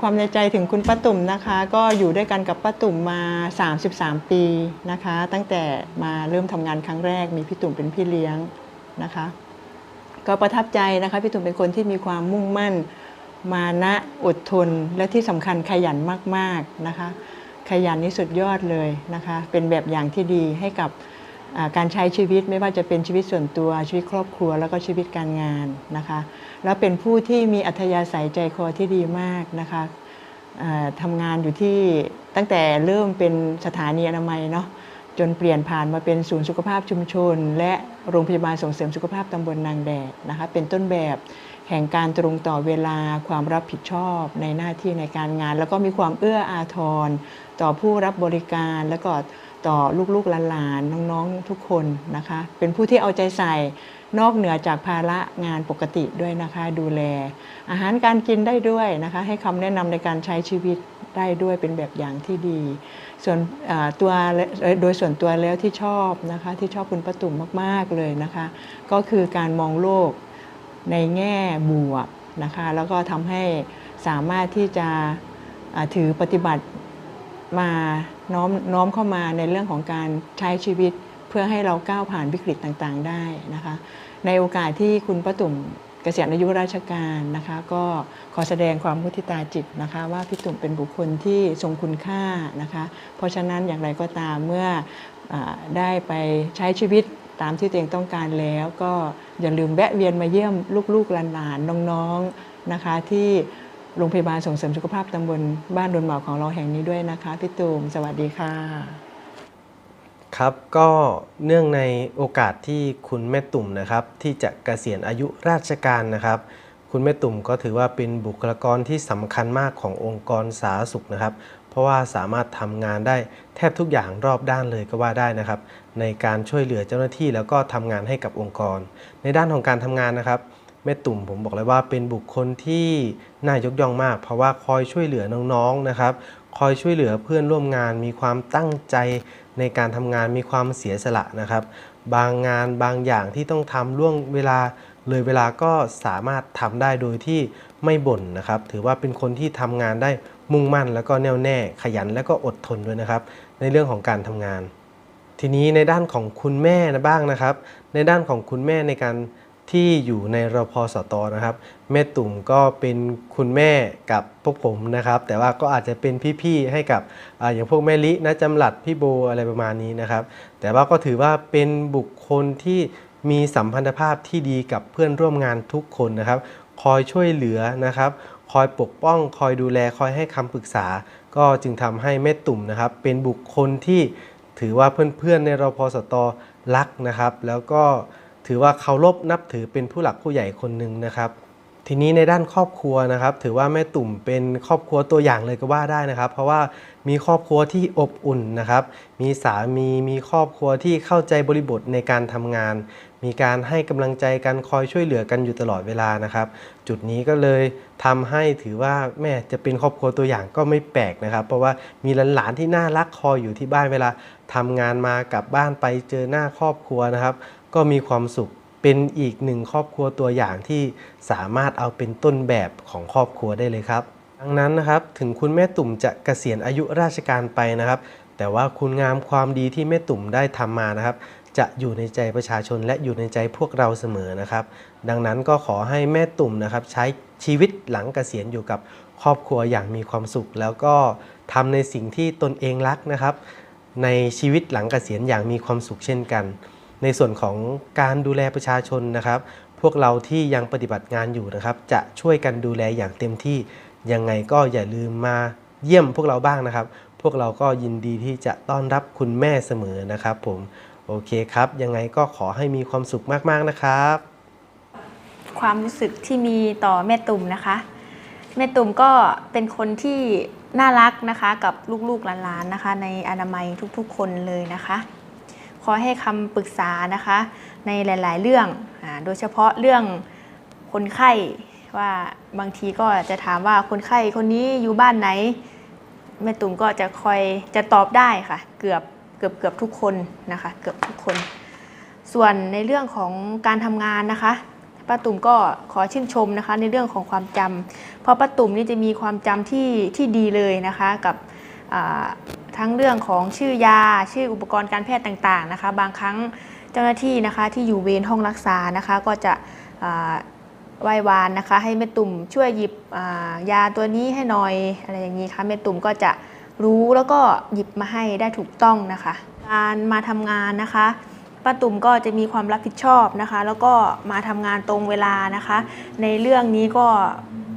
ความในใจถึงคุณป้าตุ่มนะคะ ก็อยู่ด้วยกันกับป้าตุ่มมา 33 ปีนะคะ ตั้งแต่มาเริ่มทำงานครั้งแรกมีพี่ตุ่มเป็นพี่เลี้ยงนะคะ ก็ประทับใจนะคะพี่ตุ่มเป็นคนที่มีความมุ่งมั่น มานะอดทนและที่สำคัญขยันมากๆนะคะ ขยันนี่สุดยอดเลยนะคะ เป็นแบบอย่างที่ดีให้กับ การใช้ชีวิตไม่ว่าจะเป็นชีวิตส่วนตัวชีวิตครอบครัวแล้วก็ชีวิตการงานนะคะ แล้วเป็นผู้ที่มีอัธยาศัยใจคอที่ดีมากนะคะทำงานอยู่ที่ตั้งแต่เริ่มเป็นสถานีอนามัยเนาะจนเปลี่ยนผ่านมาเป็นศูนย์สุขภาพชุมชน และโรงพยาบาลส่งเสริมสุขภาพตำบลนางแดดนะคะ เป็นต้นแบบแห่งการตรงต่อเวลาความรับผิดชอบในหน้าที่ในการงาน แล้วก็มีความเอื้ออาทร ต่อผู้รับบริการแล้วก็ ต่อลูกๆหลานๆน้องๆทุกคนนะคะ เป็นผู้ที่เอาใจใส่นอกเหนือจากภาระงานปกติด้วยนะคะ ดูแล อาหารการกินได้ด้วยนะคะ ให้คำแนะนำในการใช้ชีวิตได้ด้วยเป็นแบบอย่างที่ดี ส่วนตัวโดยส่วนตัวแล้วที่ชอบนะคะที่ชอบคุณประตุ่มมากๆเลยนะคะ ก็คือการมองโลกในแง่บวกนะคะ แล้วก็ทำให้สามารถที่จะถือปฏิบัติ มาน้อมน้อมเข้ามาในเรื่องของการใช้ชีวิตเพื่อให้เราก้าวผ่านวิกฤตต่างๆได้นะคะ ในโอกาสที่คุณป้าตุ่มเกษียณอายุราชการนะคะ ก็ขอแสดงความมุทิตาจิตนะคะ ว่าพี่ตุ่มเป็นบุคคลที่ทรงคุณค่านะคะ เพราะฉะนั้นอย่างไรก็ตามเมื่ออได้ไปใช้ชีวิตตามที่ตัวเองต้องการแล้ว ก็อย่าลืมแวะเวียนมาเยี่ยมลูกๆหลานๆน้องๆนะคะที่ โรงพยาบาลส่งเสริมสุขภาพตำบลบ้านดอนเหมาของเราแห่งนี้ด้วยนะคะพี่ตูมสวัสดีค่ะ ครับก็เนื่องในโอกาสที่คุณแม่ตุ่มนะครับ ที่จะเกษียณอายุราชการนะครับ คุณแม่ตุ่มก็ถือว่าเป็นบุคลากรที่สำคัญมากขององค์กรสาธารณสุขนะครับ เพราะว่าสามารถทำงานได้แทบทุกอย่างรอบด้านเลยก็ว่าได้นะครับ ในการช่วยเหลือเจ้าหน้าที่แล้วก็ทำงานให้กับองค์กร ในด้านของการทำงานนะครับ แม่ตุ่มผมบอกเลยว่าเป็นบุคคลที่น่ายกย่องมาก เพราะว่าคอยช่วยเหลือน้องๆนะครับ คอยช่วยเหลือเพื่อนร่วมงาน มีความตั้งใจในการทำงานมีความเสียสละนะครับ บางงานบางอย่างที่ต้องทำล่วงเวลาเลยเวลาก็สามารถทำได้โดยที่ไม่บ่นนะครับ ถือว่าเป็นคนที่ทำงานได้มุ่งมั่น แล้วก็แน่วแน่ขยันและก็อดทนด้วยนะครับ ในเรื่องของการทำงาน ทีนี้ในด้านของคุณแม่นะบ้างนะครับ ในด้านของคุณแม่ในการ ที่อยู่ในรพสตนะครับ แม่ตุ่มก็เป็นคุณแม่กับพวกผมนะครับ แต่ว่าก็อาจจะเป็นพี่ๆให้กับออย่างพวกแม่ลินะจำหลัดพี่โบอะไรประมาณนี้นะครับ แต่ว่าก็ถือว่าเป็นบุคคลที่มีสัมพันธภาพที่ดีกับเพื่อนร่วมงานทุกคนนะครับ คอยช่วยเหลือนะครับ คอยปกป้อง คอยดูแลคอยให้คำปรึกษา ก็จึงทำให้แม่ตุ่มนะครับ เป็นบุคคลที่ถือว่าเพื่อนๆในรพสตรักนะครับ แล้วก็ ถือว่าเคารพนับถือเป็นผู้หลักผู้ใหญ่คนหนึ่งนะครับ ทีนี้ในด้านครอบครัวนะครับ ถือว่าแม่ตุ่มเป็นครอบครัวตัวอย่างเลยก็ว่าได้นะครับ เพราะว่ามีครอบครัวที่อบอุ่นนะครับ มีสามีมีครอบครัวที่เข้าใจบริบทในการทำงาน มีการให้กำลังใจกันคอยช่วยเหลือกันอยู่ตลอดเวลานะครับ จุดนี้ก็เลยทำให้ถือว่าแม่จะเป็นครอบครัวตัวอย่างก็ไม่แปลกนะครับ เพราะว่ามีหลานๆที่น่ารักคอยอยู่ที่บ้านเวลาทำงานมากลับบ้านไปเจอหน้าครอบครัวนะครับ ก็มีความสุขเป็นอีกหนึ่งครอบครัวตัวอย่างที่สามารถเอาเป็นต้นแบบของครอบครัวได้เลยครับดังนั้นนะครับถึงคุณแม่ตุ่มจะเกษียณอายุราชการไปนะครับ แต่ว่าคุณงามความดีที่แม่ตุ่มได้ทำมานะครับ จะอยู่ในใจประชาชนและอยู่ในใจพวกเราเสมอนะครับ ดังนั้นก็ขอให้แม่ตุ่มนะครับ ใช้ชีวิตหลังเกษียณอยู่กับครอบครัวอย่างมีความสุข แล้วก็ทำในสิ่งที่ตนเองรักนะครับ ในชีวิตหลังเกษียณอย่างมีความสุขเช่นกัน ในส่วนของการดูแลประชาชนนะครับ พวกเราที่ยังปฏิบัติงานอยู่นะครับ จะช่วยกันดูแลอย่างเต็มที่ยังไงก็อย่าลืมมาเยี่ยมพวกเราบ้างนะครับ พวกเราก็ยินดีที่จะต้อนรับคุณแม่เสมอนะครับ ผมโอเคครับ ยังไงก็ขอให้มีความสุขมากๆนะครับ ความรู้สึกที่มีต่อแม่ตุ่มนะคะ แม่ตุ่มก็เป็นคนที่น่ารักนะคะ กับลูกๆหลานๆนะคะ ในอนามัยทุกๆ คนเลยนะคะ อยให้คำปรึกษานะคะ ในหลาย ๆ เรื่องอโดยเฉพาะเรื่องคนไข้ว่าบางทีก็จะถามว่าคนไข้คนนี้อยู่บ้านไหนแม่ตุ่มก็จะคอยจะตอบได้ค่ะ เกือบเกือบเกือบทุกคนนะคะ เกือบทุกคน ส่วนในเรื่องของการทำงานนะคะป้าตุ่มก็ขอชื่นชมนะคะ ในเรื่องของความจำเพราะป้าตุ่มนี่จะมีความจำที่ที่ดีเลยนะคะ กับ ทั้งเรื่องของชื่อยา ชื่ออุปกรณ์การแพทย์ต่างๆนะคะ บางครั้งเจ้าหน้าที่นะคะที่อยู่เวรห้องรักษานะคะก็จะอ่าไหว้วานนะคะ ให้แม่ตุ่มช่วยหยิบยาตัวนี้ให้หน่อยอะไรอย่างนี้ค่ะแม่ตุ่มก็จะรู้แล้วก็หยิบมาให้ได้ถูกต้องนะคะ การมาทำงานนะคะป้าตุ่มก็จะมีความรับผิดชอบนะคะ แล้วก็มาทำงานตรงเวลานะคะ ในเรื่องนี้ก็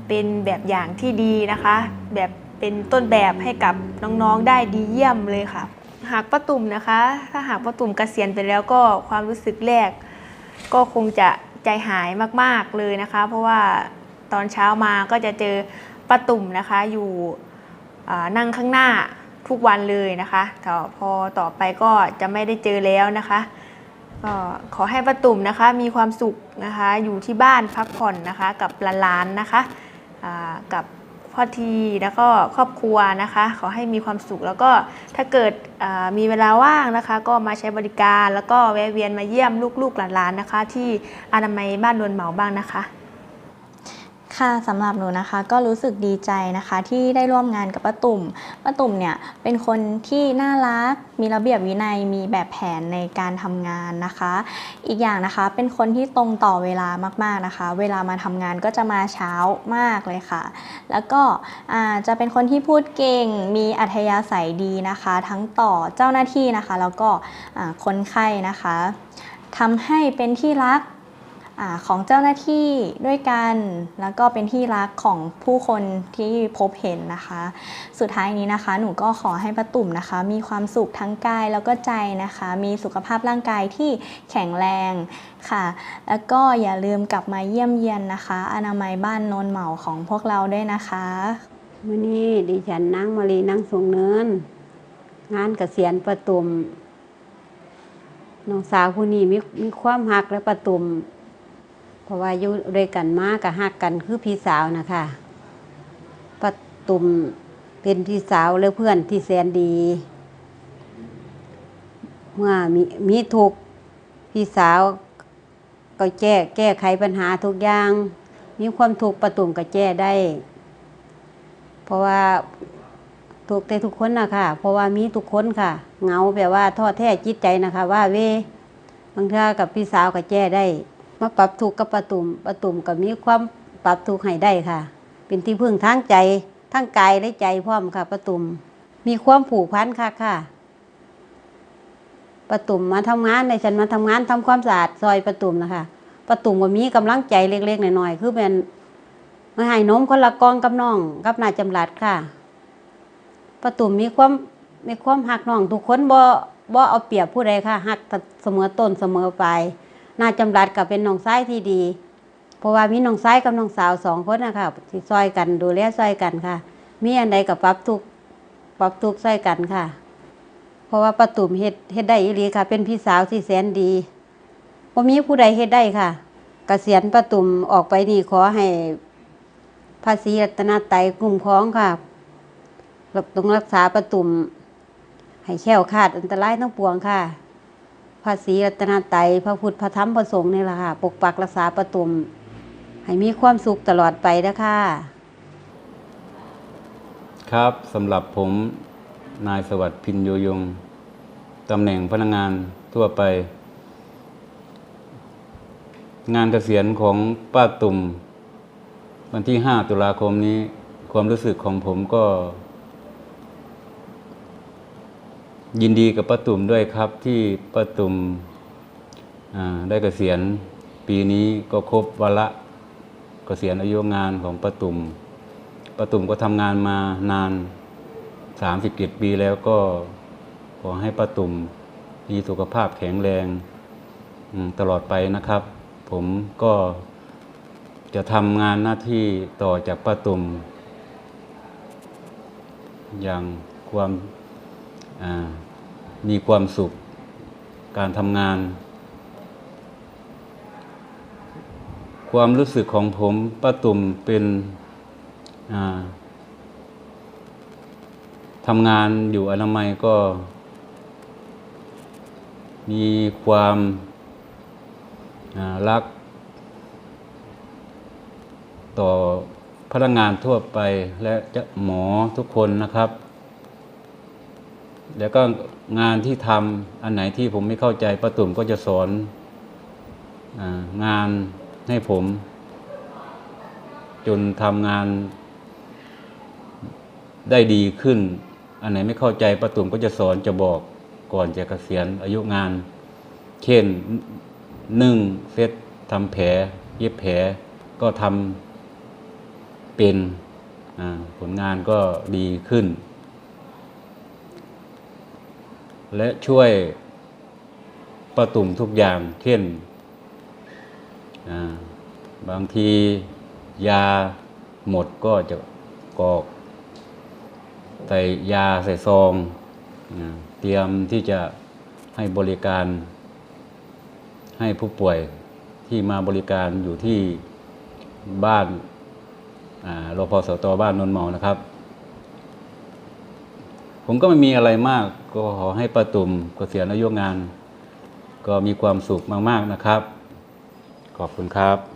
เป็นแบบอย่างที่ดีนะคะ แบบ เป็นต้นแบบให้กับน้องๆได้ดีเยี่ยมเลยค่ะ หากป้าตุ่มนะคะ ถ้าหากป้าตุ่มเกษียณไปแล้วก็ความรู้สึกแรก ก็คงจะใจหายมากๆเลยนะคะ เพราะว่าตอนเช้ามาก็จะเจอป้าตุ่มนะคะอยู่อ่นั่งข้างหน้าทุกวันเลยนะคะแต่พอต่อไปก็จะไม่ได้เจอแล้วนะคะก็ขอให้ป้าตุ่มนะคะมีความสุขนะคะอยู่ที่บ้านพักผ่อนนะคะกับหลานๆนะคะกับ พ่อทีแล้วก็ครอบครัวนะคะ ขอให้มีความสุขแล้วก็ถ้าเกิดมีเวลาว่างนะคะ ก็มาใช้บริการแล้วก็แวะเวียนมาเยี่ยมลูกๆหลานๆนะคะ ที่อนามัยบ้านนวลเหมาบ้างนะคะ ค่ะสำหรับหนูนะคะก็รู้สึกดีใจนะคะที่ได้ร่วมงานกับป้าตุ่มป้าตุ่มเนี่ยเป็นคนที่น่ารัก มีระเบียบวินัยมีแบบแผนในการทำงานนะคะ อีกอย่างนะคะเป็นคนที่ตรงต่อเวลามากๆนะคะ เวลามาทำงานก็จะมาเช้ามากเลยค่ะ แล้วก็จะเป็นคนที่พูดเก่งมีอัธยาศัยดีนะคะ ทั้งต่อเจ้าหน้าที่นะคะ แล้วก็คนไข้นะคะทำให้เป็นที่รัก อของเจ้าหน้าที่ด้วยกัน แล้วก็เป็นที่รักของผู้คนที่พบเห็นนะคะ สุดท้ายนี้นะคะ หนูก็ขอให้ป้าตุ่มนะคะ มีความสุขทั้งกายแล้วก็ใจนะคะ มีสุขภาพร่างกายที่แข็งแรงค่ะ แล้วก็อย่าลืมกลับมาเยี่ยมเยียนนะคะ อนามัยบ้านโนนเหมาของพวกเราด้วยนะคะมื่อนี้ดิฉันนางมารีนางสูงเนิน งานเกษียณประตุมน้องสาวผู้นี้มีมีความหักและประตุม เพราะว่าอยู่ด้วยกันมากกับหักกันคือพี่สาวนะคะประตุมเป็นพี่สาวและเพื่อนที่แสนดี เมื่อมีมีทุกพี่สาวก็แก้แก้ไขปัญหาทุกอย่าง มีความทุกประตุมก็แก้ได้ เพราะว่าทุกแต่ทุกคนนะคะเพราะว่ามีทุกคนค่ะ เงาแบบว่าท้อแท้จิตใจนะคะ ว่าเวบางเทื่อกับพี่สาวกับแจ้ได้ มาปรับทุกข์กับประตุมประตุมก็มีความปรับทุกข์ให้ได้ค่ะ เป็นที่พึ่งทั้งใจทั้งกายและใจพร้อมค่ะประตุมมีความผูกพันค่ะค่ะประตุมมาทำงานในฉันมาทำงานทำความสะอาดซอยประตุมนะคะประตุมก็มีกำลังใจเล็กๆหน่อยๆคือเป็นมาให้นมคนละกองกับน้องกับนายจำรัดค่ะ ประตุมมีความมีความหักน้องทุกคนบ่บ่เอาเปรียบผู้ใดค่ะหักเสมอต้นเสมอปลาย นาจำรัดก็เป็นน้องชายที่ดี เพราะว่ามีน้องชายกับน้องสาวสองคนนะคะที่ซอยกันดูแลซอยกันค่ะ มีอันใดกับปรับทุกปรับทุกซอยกันค่ะ เพราะว่าประตุมเฮ็ดเฮ็ดได้อีหลีค่ะ เป็นพี่สาวที่แสนดีบ่มีผู้ใดเฮ็ดได้ค่ะเกษียณประตุมออกไปนี่ขอให้ภาษีรัตนาไตรัยคุ้มครองค่ะต้องรักษาประตุมให้แค้วคลาดอันตรายทั้งปวงค่ะ ภาษีรัตนไตรัยพระพุทธพระธรรมพระสงฆ์นี่แหละค่ะ ปกปักรักษาประตุม ให้มีความสุขตลอดไปนะคะครับสำหรับผมนายสวัสดิ์พินโยยงตำแหน่งพนักงานทั่วไป งานเกษียณของป้าตุ่ม วันที่ 5 ตุลาคมนี้ ความรู้สึกของผมก็ ยินดีกับป้าตุ่มด้วยครับที่ป้าตุ่มได้เกษียณปีนี้ก็ครบวาระเกษียณอายุงานของป้าตุ่มป้าตุ่มก็ทำงานมานานสามสิบเจ็ดปีแล้วก็ขอให้ป้าตุ่มมีสุขภาพแข็งแรงตลอดไปนะครับ ผมก็จะทำงานหน้าที่ต่อจากป้าตุ่มอย่างความ มีความสุข การทำงาน ความรู้สึกของผมป้าตุ่มเป็นทำงานอยู่อนามัยก็ มีความารัก ต่อพนักงานทั่วไปและจะหมอทุกคนนะครับ แล้วก็งานที่ทำอันไหนที่ผมไม่เข้าใจป้าตุ่มก็จะสอนองานให้ผม จนทำงานได้ดีขึ้น อันไหนไม่เข้าใจป้าตุ่มก็จะสอนจะบอกก่อนจะเกษียณอายุงาน เช่นนึ่งเซตทำแผล เย็บแผลก็ทำเป็นผลงานก็ดีขึ้น และช่วยประตุ่มทุกอย่างเช่นบางทียาหมดก็จะกอกใส่ยาใส่ซอง เตรียมที่จะให้บริการให้ผู้ป่วยที่มาบริการอยู่ที่บ้านอ่ารพสตบ้านนนท์เมานะครับ ผมก็ไม่มีอะไรมาก ก็ขอให้ประตุ่มเกษียณอายุงาน ก็มีความสุขมาก ๆ นะครับ ขอบคุณครับ